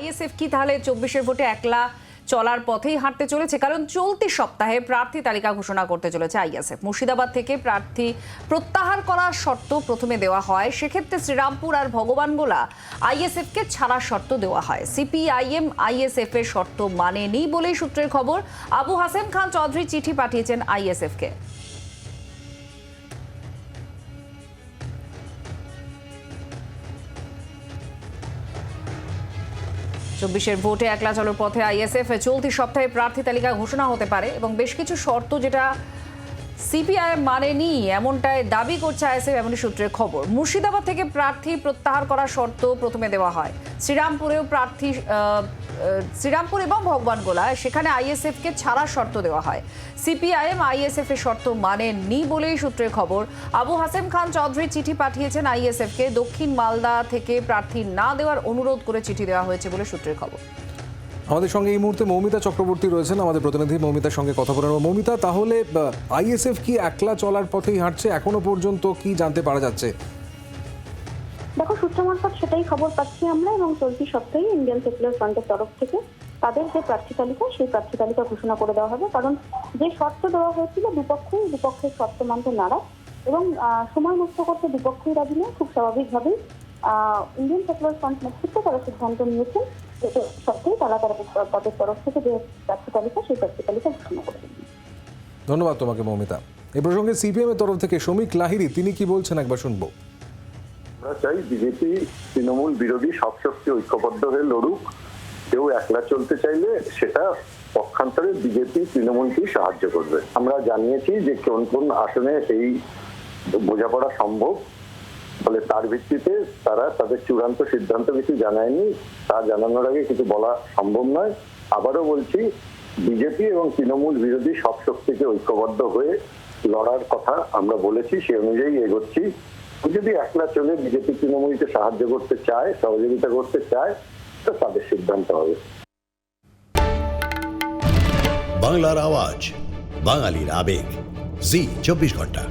ISF কি তাহলে চব্বিশের ভোটে একলা চলার পথেই হাঁটতে চলেছে? কারণ চলতি সপ্তাহে প্রার্থী তালিকা ঘোষণা করতে চলেছে আইএসএফ। মুর্শিদাবাদ থেকে প্রার্থী প্রত্যাহার করার শর্ত প্রথমে দেওয়া হয়। সেক্ষেত্রে শ্রীরামপুর আর ভগবানগোলা আইএসএফকে ছাড়ার শর্ত দেওয়া হয়। সিপিআইএম আইএসএফ এর শর্ত মানেনি বলেই সূত্রের খবর। আবু হাসেম খান চৌধুরী চিঠি পাঠিয়েছেন আইএসএফকে। চব্বিশের ভোটে একলা চলোর পথে আইএসএফ চলতি সপ্তাহে প্রার্থী তালিকা ঘোষণা হতে পারে এবং বেশ কিছু শর্ত যেটা সিপিআই মানেনি, এমনটাই দাবি করছে আইএসএফ, এমনই সূত্রের খবর। মুর্শিদাবাদ থেকে প্রার্থী প্রত্যাহার করার শর্ত প্রথমে দেওয়া হয়। শ্রীরামপুরেও প্রার্থী শ্রীরামপুর এবং ভগবানগোলায় সেখানে আইএসএফকে ছাড়ার শর্ত দেওয়া হয়। সিপিআইএম আইএসএফ এর শর্ত মানেনি বলেই সূত্রের খবর। আবু হাসেম খান চৌধুরী চিঠি পাঠিয়েছেন আইএসএফকে। দক্ষিণ মালদা থেকে প্রার্থী না দেওয়ার অনুরোধ করে চিঠি দেওয়া হয়েছে বলে সূত্রের খবর। আমাদের সঙ্গে এই মুহূর্তে মৌমিতা চক্রবর্তী রয়েছেন, আমাদের প্রতিনিধি মৌমিতার সঙ্গে কথা বলে নেব। মৌমিতা, তাহলে আইএসএফ কি একলা চলার পথেই হাঁটছে? এখনও পর্যন্ত কি জানতে পারা যাচ্ছে? দেখো, সূত্র মারফত সেটাই খবর পাচ্ছি আমরা এবং চলতি সপ্তাহে ইন্ডিয়ান সেকুলার ফ্রন্টের তরফ থেকে তাদের যে প্রার্থী তালিকা, সেই প্রার্থী তালিকা ঘোষণা করে দেওয়া হবে। কারণ যে শর্ত দেওয়া হয়েছিল, দুপক্ষই দুপক্ষের শর্ত মানতে নারাজ এবং সময় নষ্ট করতে দুপক্ষই রাজি নয়। খুব স্বাভাবিকভাবেই ইন্ডিয়ান সেকুলার ফ্রন্ট নেতৃত্ব তারা সিদ্ধান্ত নিয়েছেন যে সপ্তাহে তারা তারা তাদের তরফ থেকে যে প্রার্থী তালিকা সেই প্রার্থী তালিকা ঘোষণা করে ধন্যবাদ তোমাকে মৌমিতা। এই প্রসঙ্গে সিপিএম এর তরফ থেকে শ্রমিক লাহিরি তিনি কি বলছেন একবার শুনব? আমরা চাই বিজেপি তৃণমূল বিরোধী সব শক্তি ঐক্যবদ্ধ হয়ে লড়ুক। কেউ একলা চলতে চাইলে সেটা পক্ষান্তরে বিজেপি তৃণমূলকেই সাহায্য করবে। আমরা জানিয়েছি যে কোন কোন আসনে এই বোঝাপড়া সম্ভব। ফলে তার ভিত্তিতে তারা তাদের চূড়ান্ত সিদ্ধান্ত কিছু জানায়নি, তা জানানোর আগে কিছু বলা সম্ভব নয়। আবারও বলছি, বিজেপি এবং তৃণমূল বিরোধী সব শক্তিকে ঐক্যবদ্ধ হয়ে লড়ার কথা আমরা বলেছি, সে অনুযায়ী এগোচ্ছি। যদি একলা চলে বিজেপি তৃণমূলকে সাহায্য করতে চায়, সহযোগিতা করতে চায়, তো তাদের সিদ্ধান্ত হবে। বাংলার আওয়াজ, বাঙালির আবেগ। জি, চব্বিশ ঘণ্টা।